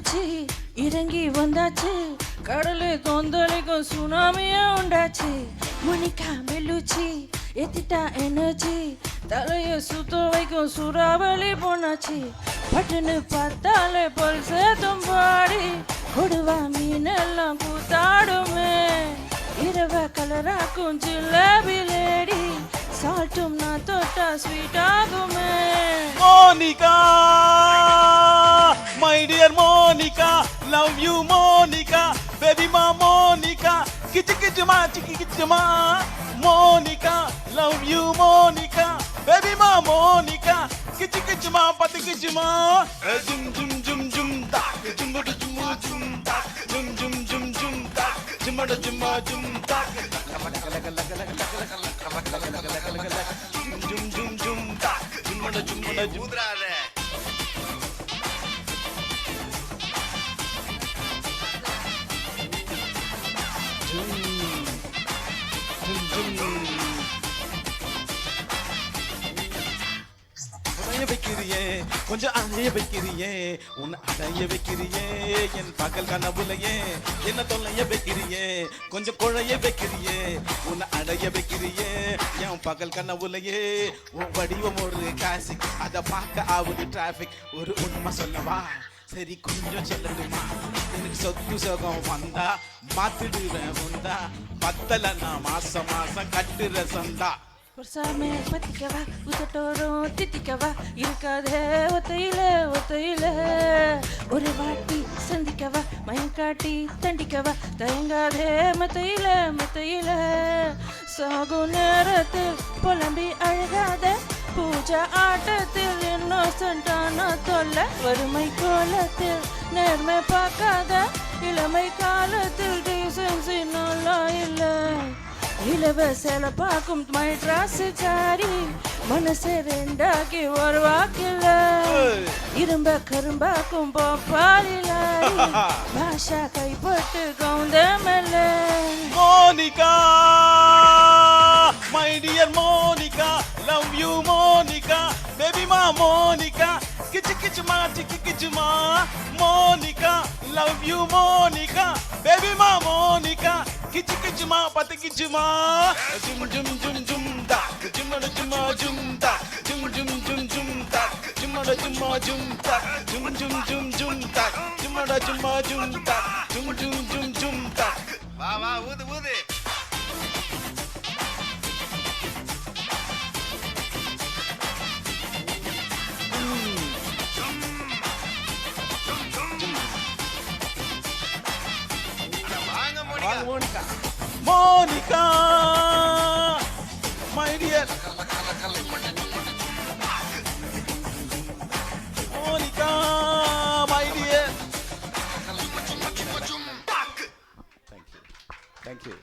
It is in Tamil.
குளிச்சு இறங்கி வந்தாச்சு. கடலு தொந்தளிக்கும் சுனாமியா உண்டாச்சு. மணிக்கா மெல்லுச்சு. எத்திட்டா எனர்ஜி தலைய சுத்த வைக்கும் சுறாவளி போனாச்சு. பட்டுன்னு பார்த்தாலே பல்ச தும்பாடி கொடுவா மீனெல்லாம் கூத்தாடுமே இரவ கலராக்கும் ஜிலேபி லேடி. சால்ட்டும் நான் தொட்டா ஸ்வீட் ஆகுமே. Monica! Monica, love you Monica, baby ma Monica, kichi kichi ma chiki kichi ma Monica, love you Monica, baby ma Monica, kichi kichi ma pati kichi ma. Zum zum zum zum tak, jum bada zum jum tak, jum jum zum jum tak, zum bada zum zum tak. jum jum jum tak, zum jum zum jum. Da வைக்கிறியே கொஞ்சம் அடைய வைக்கிறியே உன்னை அடைய வைக்கிறியே என் பகல் கனவுலையே என்ன தொல்லைய வைக்கிறியே கொஞ்சம் குழைய வைக்கிறியே உன்னை அடைய வைக்கிறியே என் பகல் கனவுலையே உன் வடிவம் ஒரு கிளாசிக் அதை பார்க்க ஆகுது டிராஃபிக் ஒரு உண்மை சொல்லவா? சரி கொஞ்சம் சொல்லட்டுமா? எனக்கு சொத்து சுகம் வந்தா மாத்திடுவேன் வந்தா பத்தல நான் மாசம் மாசம் கட்டுற சந்தா பொருசாமே பத்திக்கவா உசட்டோரும் தித்திக்கவா இருக்காதே ஒத்தையில ஒத்தையில. ஒரு வாட்டி சந்திக்கவா மயங்காட்டி தண்டிக்கவா தயங்காதே மத்தையில மத்தையில. சாகும் நேரத்தில் புலம்பி அழகாத பூஜா ஆட்டத்தில் இன்னோசண்டான தொல்ல வறுமை கோலத்தில் நேர்மை பார்க்காத இளமை காலத்தில் டீசன்சி நல்லா இல்லை. இளவரசல பார்க்கும் மைட்ராசுக்காரி மனசை ரெண்டாக்கி ஒரு வாக்கில் இரும்ப கரும்பாக்கும் போப்பாலிலாரி பாஷா கைப்பட்டு கவுந்தமல்ல Monica, my dear Monica, love you Monica, baby ma Monica, kichi kichi ma chiki kichi ma, Monica, love you கிச்சு கிச்சுமா பத்து கிச்சுமா ஜும் ஜும் ஜும் ஜும் தா ஜும்மட ஜும்மா ஜும் தா ஜும் ஜும் ஜும் ஜும் தா ஜும்மட ஜும்மா ஜும் தா ஜும் ஜும் ஜும் ஜும் தா ஜும்மட ஜும்மா ஜும் தா ஜும் ஜும் ஜும் ஜும் தா வா வா ஊது ஊது Monica. Monica! My dear. Monica my dear. Thank you thank you